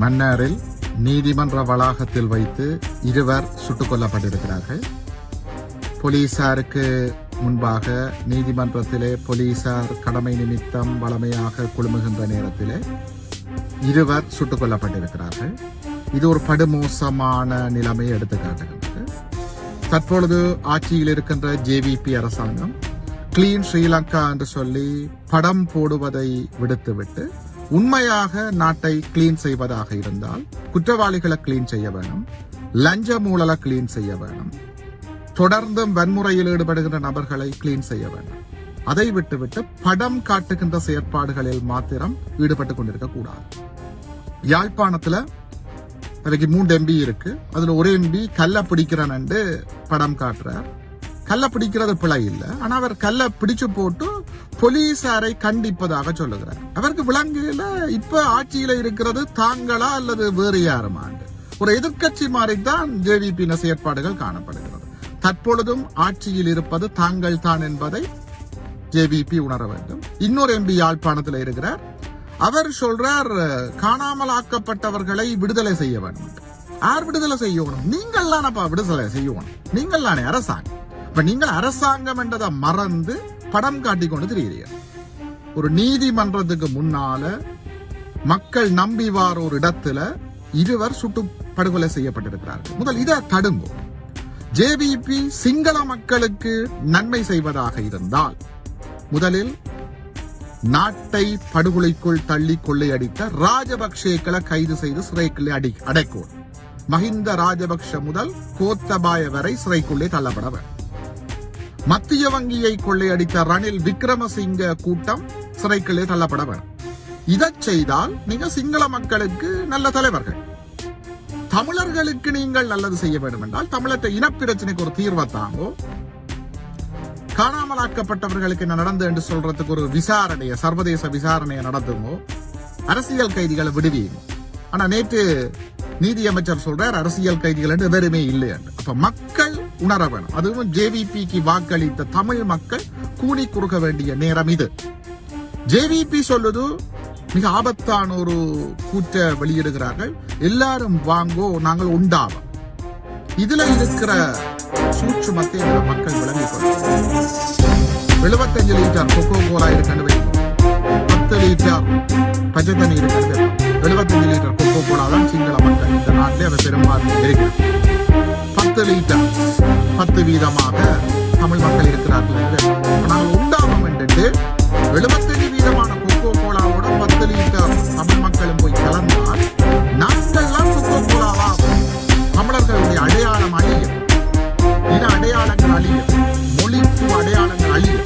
மன்னாரில் நீதிமன்ற வளாகத்தில் வைத்து இருவர் சுட்டுக் கொல்லப்பட்டிருக்கிறார்கள் போலீசாருக்கு முன்பாக நீதிமன்றத்திலே போலீசார் கடமை நிமித்தம் வளமையாக குழுமுகின்ற நேரத்திலே இருவர் சுட்டுக் கொல்லப்பட்டிருக்கிறார்கள் இது ஒரு படுமோசமான நிலைமையை எடுத்துக்காட்டுகிறது. தற்பொழுது ஆட்சியில் இருக்கின்ற ஜேவிபி அரசாங்கம் கிளீன் ஸ்ரீலங்கா என்று சொல்லி படம் போடுவதை விடுத்துவிட்டு உண்மையாக நாட்டை கிளீன் செய்வதாக இருந்தால் குற்றவாளிகளை கிளீன் செய்ய வேணும் லஞ்ச மூலலை கிளீன் செய்ய வேணும் தொடர்ந்தும் வன்முறையில் ஈடுபடுகின்ற நபர்களை கிளீன் செய்ய வேண்டும் அதை விட்டுவிட்டு படம் காட்டுகின்ற செயற்பாடுகளில் மாத்திரம் ஈடுபட்டு கொண்டிருக்க கூடாது. யாழ்ப்பாணத்துல அதுக்கு மூன்று எம்பி இருக்கு. அதுல ஒரு எம்பி கல்லை பிடிக்கிறேன்னு படம் காட்டுறார். கல்லை பிடிக்கிறது பிழை இல்லை. ஆனா அவர் கல்லை பிடிச்சு போட்டு போலீசாரை கண்டிப்பதாக சொல்லுகிறார். அவருக்கு விலங்குல இப்ப ஆட்சியில இருக்கிறது தாங்களா அல்லது வேறு யாருமாண்டு ஒரு எதிர்க்கட்சி மாதிரிதான் ஜேவிபி செயற்பாடுகள் காணப்படுகிறது. தற்பொழுதும் ஆட்சியில் இருப்பது தாங்கள் தான் என்பதை ஜேவிபி உணர வேண்டும். இன்னொரு எம்பி யாழ்ப்பாணத்தில் இருக்கிறார். அவர் சொல்றார் காணாமல் ஆக்கப்பட்டவர்களை விடுதலை செய்ய வேண்டும் யார் விடுதலை செய்யணும்? நீங்கள் தானப்பா விடுதலை செய்யணும். நீங்கள் தானே அரசாங்கம். இப்ப நீங்கள் அரசாங்கம் என்றதை மறந்து படம் காட்டி கொண்டு திரிகிறீர்கள் ஒரு நீதிமன்றத்துக்கு முன்னால மக்கள் நம்பி வார ஒரு இடத்துல இருவர் சுட்டு படுகொலை செய்யப்பட்டிருக்கிறார்கள். முதல் இதை தடுங்கும் ஜேவிபி சிங்கள மக்களுக்கு நன்மை செய்வதாக இருந்தால் முதலில் நாட்டை படுகொலைக்குள் தள்ளி கொள்ளையடித்த ராஜபக்சேக்களை கைது செய்து சிறைக்குள்ளே அடி அடைக்கும் மஹிந்த ராஜபக்ஷ முதல் கோத்தபாய வரை சிறைக்குள்ளே தள்ளப்பட வேண்டும். மத்திய வங்கியை கொள்ளையடித்த ரணில் விக்ரமசிங்க கூட்டம் சிறைக்குள்ளே தள்ளப்பட வேண்டும். இதை செய்தால் நீங்க சிங்கள மக்களுக்கு நல்ல தலைவர்கள். தமிழர்களுக்கு நீங்கள் நல்லது செய்ய வேண்டும் என்றால் தமிழற்ற இனப்பிரச்சனைக்கு ஒரு தீர்வை தாங்கோ. காணாமலாக்கப்பட்டவர்களுக்கு என்ன நடந்து என்று சொல்றதுக்கு ஒரு விசாரணையை சர்வதேச விசாரணையை நடத்துமோ அரசியல் கைதிகளை விடுவீங்க. ஆனா நேற்று நீதியமைச்சர் சொல்றார் அரசியல் கைதிகள் என்று வெறுமே இல்லை என்று. அப்ப மக்கள் உணர வேணும் அதுவும் ஜேவிபிக்கு வாக்களித்த தமிழ் மக்கள் கூலி கொடுக்க வேண்டிய நேரம் இது. ஜேவிபி சொல்லுது மிக ஆபத்தான ஒரு கூற்ற வெளியிடுகிறார்கள். எல்லாரும் வாங்கோ நாங்கள் உண்டாவோம் இதுல இருக்கிற சூட்சுமத்தை மத்திய மக்கள் விளங்கிக் கொள்ளும் எழுபத்தஞ்சு லிட்டர் கொக்கோ கோலா இருக்குன்னு பத்து லிட்டர் பச்சை தண்ணி இருக்கிறது எழுபத்தஞ்சு லிட்டர் கொக்கோ கோலா தான் சிங்கள மக்கள் இந்த நாட்டிலே அதை பெரும்பான்மை இருக்கிறது விதமாக தமிழ் மக்கள் இருக்கிறார்கள் என்று. ஆனால் உண்டாகும் என்று எழுபத்தஞ்சு வீதமான கொக்கோ கோலாவோட பத்து லிட்டர் தமிழ் மக்களும் போய் கலந்தால் நாங்கள்லாம் கொக்கோ கோலாவா தமிழர்களுடைய அடையாளம் அழியும். இன அடையாளங்கள் அழியும். மொழிப்பு அடையாளங்கள் அழியும்.